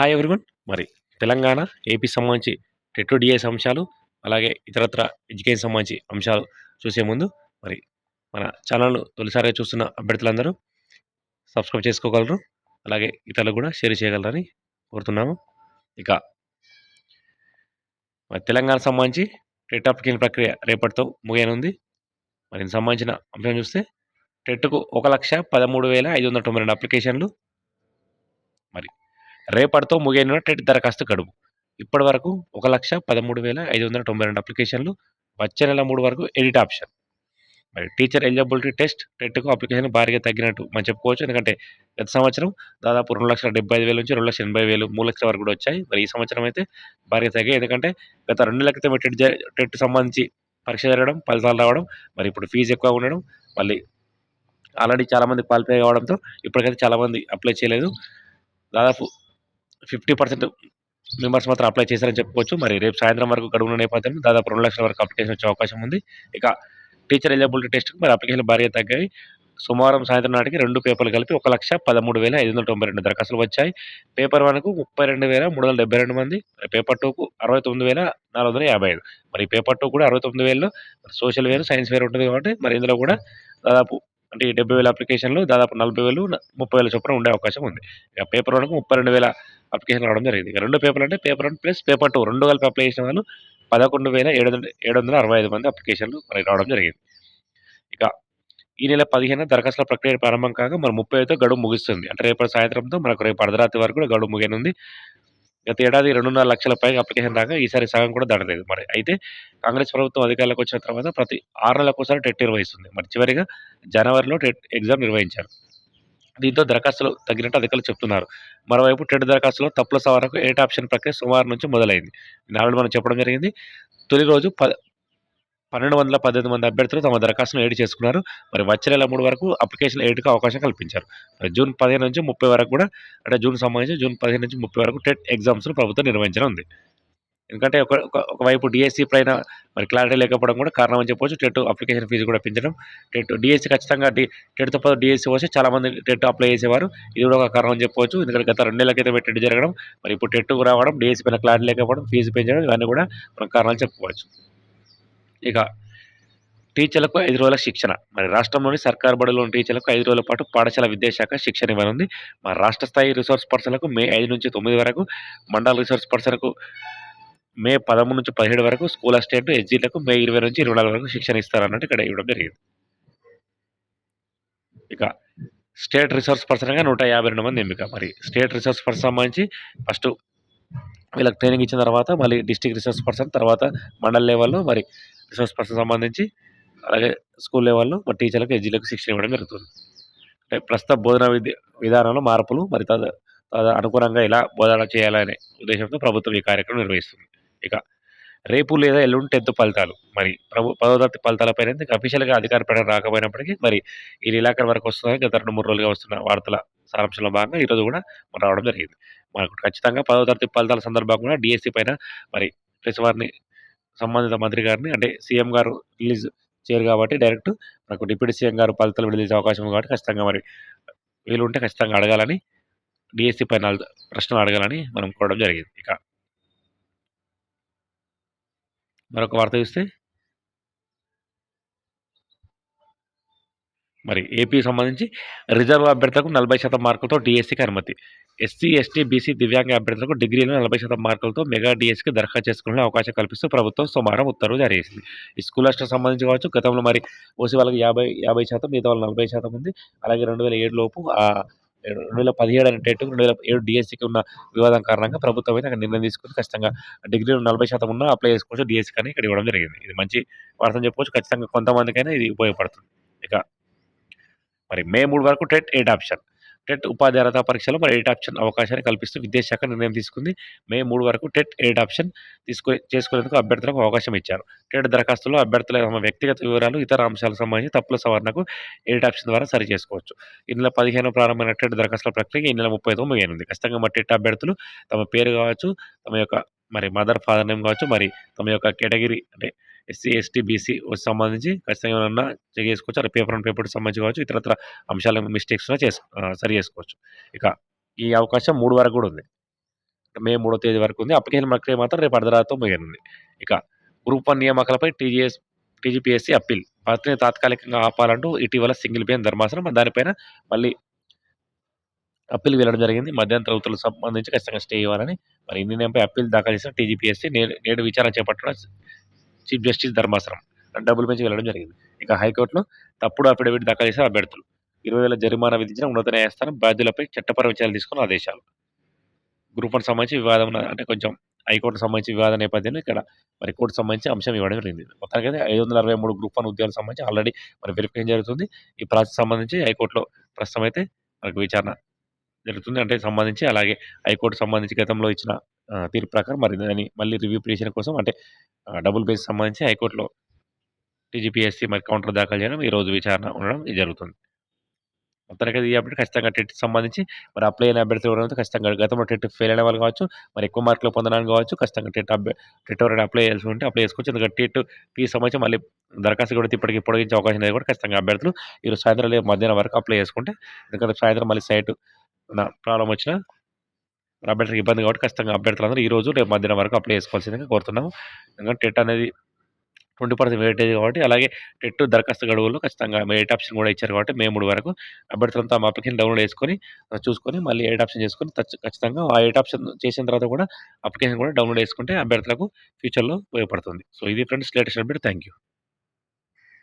Hi everyone మరి Telangana AP సంబంధించి TET DS అంశాలు అలాగే ఇతరత్ర ఎడ్యుకేషన్ సంబంధించి అంశాలు చూసే ముందు మరి మన ఛానల్ను తొలిసారిగా చూస్తున్న అభ్యర్థులందరూ సబ్స్క్రైబ్ చేసుకోగలరు అలాగే ఇతరులకు కూడా షేర్ చేయగలరని కోరుతున్నాము. ఇక మరి తెలంగాణ సంబంధించి టెట్ అప్లికేషన్ ప్రక్రియ రేపటితో ముగియనుంది. మరి సంబంధించిన అంశం చూస్తే టెట్కు ఒక లక్ష పదమూడు వేల ఐదు వందల తొంభై రెండు అప్లికేషన్లు మరి రేపటితో ముగియనున్న దరఖాస్తు గడువు. ఇప్పటి వరకు ఒక లక్ష పదమూడు వేల ఐదు వందల తొంభై రెండు అప్లికేషన్లు వచ్చే నెల మూడు వరకు ఎడిట్ ఆప్షన్. మరి టీచర్ ఎలిజిబిలిటీ టెస్ట్ టెట్కు అప్లికేషన్ భారీగా తగ్గినట్టు మనం చెప్పుకోవచ్చు. ఎందుకంటే గత సంవత్సరం దాదాపు రెండు లక్షల డెబ్బై ఐదు వేల నుంచి రెండు లక్షల ఎనభై వేలు మూడు లక్షల వరకు కూడా వచ్చాయి. మరి ఈ సంవత్సరం అయితే భారీగా తగ్గాయి. ఎందుకంటే గత రెండు నెలల క్రితం టెట్ టెట్ సంబంధించి పరీక్ష జరగడం ఫలితాలు రావడం మరి ఇప్పుడు ఫీజు ఎక్కువ ఉండడం మళ్ళీ ఆల్రెడీ చాలామంది క్వాలిఫై కావడంతో ఇప్పటికైతే చాలామంది అప్లై చేయలేదు. దాదాపు ఫిఫ్టీ పర్సెంట్ మెంబర్స్ మాత్రం అప్లై చేశారని చెప్పుకోవచ్చు. మరి రేపు సాయంత్రం వరకు గడువున్న నేపథ్యంలో దాదాపు రెండు లక్షల వరకు అప్లికేషన్ వచ్చే అవకాశం ఉంది. ఇక టీచర్ ఎలిజిబిలిటీ టెస్ట్కి మరి అప్లికేషన్ భారీగా తగ్గాయి. సోమవారం సాయంత్రం నాటికి రెండు పేపర్లు కలిపి ఒక లక్ష పదమూడు వేల ఐదు వందల తొంభై రెండు దరఖాస్తులు వచ్చాయి. పేపర్ వన్కు ముప్పై రెండు వేల మూడు వందల డెబ్బై రెండు మంది పేపర్ టూకు అరవై తొమ్మిది వేల నాలుగు వందల యాభై ఐదు. మరి పేపర్ టూ కూడా అరవై తొమ్మిది వేలలో సోషల్ వేరు సైన్స్ వేరు ఉంటుంది కాబట్టి మరి ఇందులో కూడా దాదాపు అంటే డెబ్బై వేల అప్లికేషన్లు దాదాపు నలభై వేలు ముప్పై వేల చొప్పున ఉండే అవకాశం ఉంది. ఇక పేపర్ వన్కు ముప్పై రెండు వేల అప్లికేషన్ రావడం జరిగింది. రెండు పేపర్లు అంటే paper one plus paper two రెండు కలిపి అప్లై చేసిన వాళ్ళు పదకొండు వేల ఏడు వందల ఏడు వందల అరవై ఐదు మంది అప్లికేషన్లు మరి రావడం జరిగింది. ఇక ఈ నెల పదిహేను దరఖాస్తుల ప్రక్రియ ప్రారంభం కాగా మరి ముప్పై అయితే గడువు ముగుస్తుంది. అంటే రేపటి సాయంత్రంతో మనకు రేపు అర్ధరాత్రి వరకు కూడా గడువు ముగియనుంది. గత ఏడాది రెండున్నర లక్షల పైగా అప్లికేషన్ రాగా ఈసారి సగం కూడా దాటలేదు మరి. అయితే కాంగ్రెస్ ప్రభుత్వం అధికారులకు వచ్చిన తర్వాత ప్రతి ఆరు నెలలకు ఒకసారి టెట్ నిర్వహిస్తుంది. మరి చివరిగా జనవరిలో టెట్ ఎగ్జామ్ నిర్వహించారు. దీంతో దరఖాస్తులు తగ్గినట్టు అధికారులు చెప్తున్నారు. మరోవైపు టెట్ దరఖాస్తులో తప్పుల సవరణకు ఏటా ఆప్షన్ ప్రక్రియ సోమవారం నుంచి మొదలైంది. నాలుగు మనం చెప్పడం జరిగింది తొలి రోజు ప పన్నెండు వందల పద్దెనిమిది మంది అభ్యర్థులు తమ దరఖాస్తును ఎయిడ్ చేసుకున్నారు. మరి వచ్చే నెల మూడు వరకు అప్లికేషన్ ఎయిడ్కి అవకాశం కల్పించారు. జూన్ పదిహేను నుంచి ముప్పై వరకు కూడా అంటే జూన్ సంబంధించి జూన్ పదిహేను నుంచి ముప్పై వరకు టెట్ ఎగ్జామ్స్ను ప్రభుత్వం నిర్వహించడం ఉంది ఎందుకంటే ఒక ఒక- ఒకవైపు డిఎస్సి పైన మరి క్లారిటీ లేకపోవడం కూడా కారణం అని చెప్పవచ్చు టెట్ అప్లికేషన్ ఫీజు కూడా పెంచడం. టెట్ డిఎస్సి ఖచ్చితంగా డి టెట్తో పాటు డిఎస్సి వస్తే చాలామంది టెట్ అప్లై చేసేవారు. ఇది కూడా ఒక కారణం అని చెప్పవచ్చు ఎందుకంటే గత రెండు నెలల క్రితం టెట్ జరగడం మరి ఇప్పుడు టెట్ రావడం డిఎస్సి పైన క్లారిటీ లేకపోవడం ఫీజు పెంచడం ఇవన్నీ కూడా మనం కారణాలు చెప్పుకోవచ్చు. ఇక టీచర్లకు ఐదు రోజుల శిక్షణ. మరి రాష్ట్రంలోని సర్కారు బడుల్లోని టీచర్లకు ఐదు రోజుల పాటు పాఠశాల విద్యాశాఖ శిక్షణ ఇవ్వనుంది. మరి రాష్ట్ర స్థాయి రిసోర్స్ పర్సన్లకు మే ఐదు నుంచి తొమ్మిది వరకు మండల రిసోర్స్ పర్సన్కు మే పదమూడు నుంచి పదిహేడు వరకు స్కూల్ అసిస్టెంట్ ఎస్జీలకు మే ఇరవై నుంచి ఇరవై నాలుగు వరకు శిక్షణ ఇస్తారన్నట్టు ఇక్కడ ఇవ్వడం జరిగింది. ఇక స్టేట్ రిసోర్స్ పర్సన్గా నూట యాభై రెండు మంది ఎంపిక. మరి స్టేట్ రిసోర్స్ పర్సన్ సంబంధించి ఫస్ట్ వీళ్ళకి ట్రైనింగ్ ఇచ్చిన తర్వాత మళ్ళీ డిస్టిక్ రిసోర్స్ పర్సన్ తర్వాత మండల్ లెవెల్లో మరి రిసోర్స్ పర్సన్ సంబంధించి అలాగే స్కూల్ లెవెల్లో మరి టీచర్లకు ఎస్జీలకు శిక్షణ ఇవ్వడం జరుగుతుంది. అంటే ప్రస్తుత బోధన విద్య విధానంలో మార్పులు మరి తద తద అనుగుణంగా ఇలా బోధన చేయాలనే ఉద్దేశంతో ప్రభుత్వం ఈ కార్యక్రమం నిర్వహిస్తుంది. ఇక రేపు లేదా ఎల్లుండి టెన్త్ ఫలితాలు. మరి ప్రభు పదో తరగతి ఫలితాలపైన ఇంకా అఫీషియల్గా అధికార ప్రకటన రాకపోయినప్పటికీ మరి ఈ నెలాఖరు వరకు వస్తుందని గత రెండు మూడు రోజులుగా వస్తున్న వార్తల సారాంశంలో భాగంగా ఈరోజు కూడా మరి రావడం జరిగింది. మనకు ఖచ్చితంగా పదో తరగతి ఫలితాల సందర్భంగా డిఎస్సి పైన మరి ప్రెస్ వారిని సంబంధిత మంత్రి గారిని అంటే సీఎం గారు రిలీజ్ చేయరు కాబట్టి డైరెక్ట్ మనకు డిప్యూటీ సీఎం గారు ఫలితాలు విడుదల అవకాశం కాబట్టి ఖచ్చితంగా మరి వీలు ఉంటే ఖచ్చితంగా అడగాలని డిఎస్సి పైన ప్రశ్నలు అడగాలని మనం కోరడం జరిగింది. ఇక మరొక వార్త చూస్తే మరి ఏపీ సంబంధించి రిజర్వ్ అభ్యర్థులకు నలభై శాతం మార్కులతో డిఎస్సికి అనుమతి. ఎస్సీ ఎస్టీ బీసీ దివ్యాంగ అభ్యర్థులకు డిగ్రీలో నలభై శాతం మార్కులతో మెగా డిఎస్సికి దరఖాస్తు చేసుకునే అవకాశం కల్పిస్తూ ప్రభుత్వం సోమవారం ఉత్తర్వులు జారీ చేసింది. ఈ స్కూల్ హాస్టల్ సంబంధించి కావచ్చు గతంలో మరి ఓసీ వాళ్ళకి యాభై యాభై శాతం మిగతా వాళ్ళు నలభై శాతం ఉంది. అలాగే రెండు వేల ఏడు లోపు రెండు వేల పదిహేడు అనే టెట్ రెండు వేల ఏడు డిఎస్సికి ఉన్న వివాదం కారణంగా ప్రభుత్వం అయితే అక్కడ నిర్ణయం తీసుకుని ఖచ్చితంగా డిగ్రీలో నలభై శాతం ఉన్న అప్లై చేసుకోవచ్చు డిఎస్సి కానీ ఇక్కడ ఇవ్వడం జరిగింది. ఇది మంచి వార్త చెప్పుకోవచ్చు. ఖచ్చితంగా కొంతమందికైనా ఇది ఉపయోగపడుతుంది. ఇక మరి మే మూడు వరకు టెట్ ఎయిట్ ఆప్షన్ టెట్ ఉపాధి అర్హత పరీక్షలో మరి ఎయిట్ ఆప్షన్ అవకాశాన్ని కల్పిస్తూ విద్యాశాఖ నిర్ణయం తీసుకుంది. మే మూడు వరకు టెట్ ఎయిట్ ఆప్షన్ తీసుకు చేసుకునేందుకు అభ్యర్థులకు అవకాశం ఇచ్చారు. టెట్ దరఖాస్తులో అభ్యర్థుల తమ వ్యక్తిగత వివరాలు ఇతర అంశాలకు సంబంధించి తప్పుల సవరణకు ఎయిట్ ఆప్షన్ ద్వారా సరి చేసుకోవచ్చు. ఈ నెల పదిహేను ప్రారంభమైన టెట్ దరఖాస్తుల ప్రక్రియ ఈ నెల ముప్పై తొమ్మిది ముగియనుంది. ఖచ్చితంగా మరి టెట్ అభ్యర్థులు తమ పేరు కావచ్చు తమ యొక్క మరి మదర్ ఫాదర్ నేమ్ కావచ్చు మరి తమ యొక్క కేటగిరీ అంటే ఎస్సీ ఎస్టీ బీసీ సంబంధించి ఖచ్చితంగా ఏమన్నా చెక్ చేసుకోవచ్చు. అలా పేపర్ అండ్ పేపర్ సంబంధించి కావచ్చు ఇతరత్ర అంశాల మిస్టేక్స్ చేసు సరి చేసుకోవచ్చు. ఇక ఈ అవకాశం మూడు వరకు కూడా ఉంది. మే మూడో తేదీ వరకు ఉంది. అప్లికేషన్ ప్రక్రియ మాత్రం రేపు అర్ధరాత్రితో ముగియనుంది. ఇక గ్రూప్ వన్ నియామకాలపై టీజీఎస్ టీజీపీఎస్సీ అప్పీల్. భర్తని తాత్కాలికంగా ఆపాలంటూ ఇటీవల సింగిల్ బెంచ్ ధర్మాసనం. దానిపైన మళ్ళీ అప్పీల్ వెళ్ళడం జరిగింది. మధ్యంతర ఉత్తర్వులకు సంబంధించి ఖచ్చితంగా స్టే ఇవ్వాలని. మరి ఈ నిర్ణయంపై అప్పీల్ దాఖలు చేసిన టీజీపీఎస్సీ నేడు నేడు విచారణ చేపట్టడం చీఫ్ జస్టిస్ ధర్మాసనం. డబ్బుల బెంచ్ వెళ్ళడం జరిగింది. ఇక హైకోర్టులో తప్పుడు అఫిడవిట్ దాఖలు చేసిన అభ్యర్థులు. ఇరవై వేల జరిమానా విధించిన ఉన్నత న్యాయస్థానం బాధ్యులపై చట్టపర చర్యలు తీసుకున్న ఆదేశాలు. గ్రూప్ వన్ సంబంధించి వివాదం అంటే కొంచెం హైకోర్టు సంబంధించి వివాద నేపథ్యంలో ఇక్కడ మరి కోర్టు సంబంధించి అంశం ఇవ్వడం జరిగింది. మొత్తానికి అయితే ఐదు వందల అరవై మూడు గ్రూప్ వన్ ఉద్యోగాలకు సంబంధించి ఆల్రెడీ మరి వెరిఫికేషన్ జరుగుతుంది. ఈ ప్రాసెస్ సంబంధించి హైకోర్టులో ప్రస్తుతం అయితే మనకు విచారణ జరుగుతుంది. అంటే సంబంధించి అలాగే హైకోర్టు సంబంధించి గతంలో ఇచ్చిన తీర్పు ప్రకారం మరి దాన్ని మళ్ళీ రివ్యూ పిటిషన్ కోసం అంటే డబుల్ బేస్ సంబంధించి హైకోర్టులో టీజీపీఎస్సీ మరి కౌంటర్ దాఖలు చేయడం ఈ రోజు విచారణ ఉండడం ఇది జరుగుతుంది. మొత్తానికి ఈ అప్డేట్ ఖచ్చితంగా టెట్ సంబంధించి మరి అప్లై అయిన అభ్యర్థులు ఎవరైతే ఖచ్చితంగా గతంలో టెట్ ఫెయిల్ అయిన వాళ్ళు కావచ్చు మరి ఎక్కువ మార్కులు పొందడానికి కావచ్చు ఖచ్చితంగా టెట్ అభ్య టెట్ ఎవరైనా అప్లై చేయాల్సి ఉంటే అప్లై చేసుకోవచ్చు. ఎందుకంటే టెట్ ఫీ సంబంధించి మళ్ళీ దరఖాస్తు కూడా ఇప్పటికి పొడిగించే అవకాశం లేదు కూడా ఖచ్చితంగా అభ్యర్థులు ఈరోజు సాయంత్రం లేదు మధ్యాహ్నం వరకు అప్లై చేసుకుంటే ఎందుకంటే సాయంత్రం మళ్ళీ సైట్ ప్రాబ్లం వచ్చినా అభ్యర్థులకు ఇబ్బంది కాబట్టి ఖచ్చితంగా అభ్యర్థులందరూ ఈ రోజు రేపు మధ్యాహ్నం వరకు అప్లై చేసుకోవాల్సిందిగా కోరుతున్నాము. ఎందుకంటే టెట్ అనేది ట్వంటీ పర్సెంట్ వెయిటేజ్ కాబట్టి అలాగే టెట్ దరఖాస్తు గడువుల్లో ఖచ్చితంగా ఎయిట్ ఆప్షన్ కూడా ఇచ్చారు కాబట్టి మే మూడు వరకు అభ్యర్థులంతా మా అప్లికేషన్ డౌన్లోడ్ చేసుకొని చూసుకొని మళ్ళీ ఎయిట్ ఆప్షన్ చేసుకొని ఖచ్చితంగా ఆ ఎయిట్ ఆప్షన్ చేసిన తర్వాత కూడా అప్లికేషన్ కూడా డౌన్లోడ్ చేసుకుంటే అభ్యర్థులకు ఫ్యూచర్లో ఉపయోగపడుతుంది. సో ఇది friends latest update. Thank you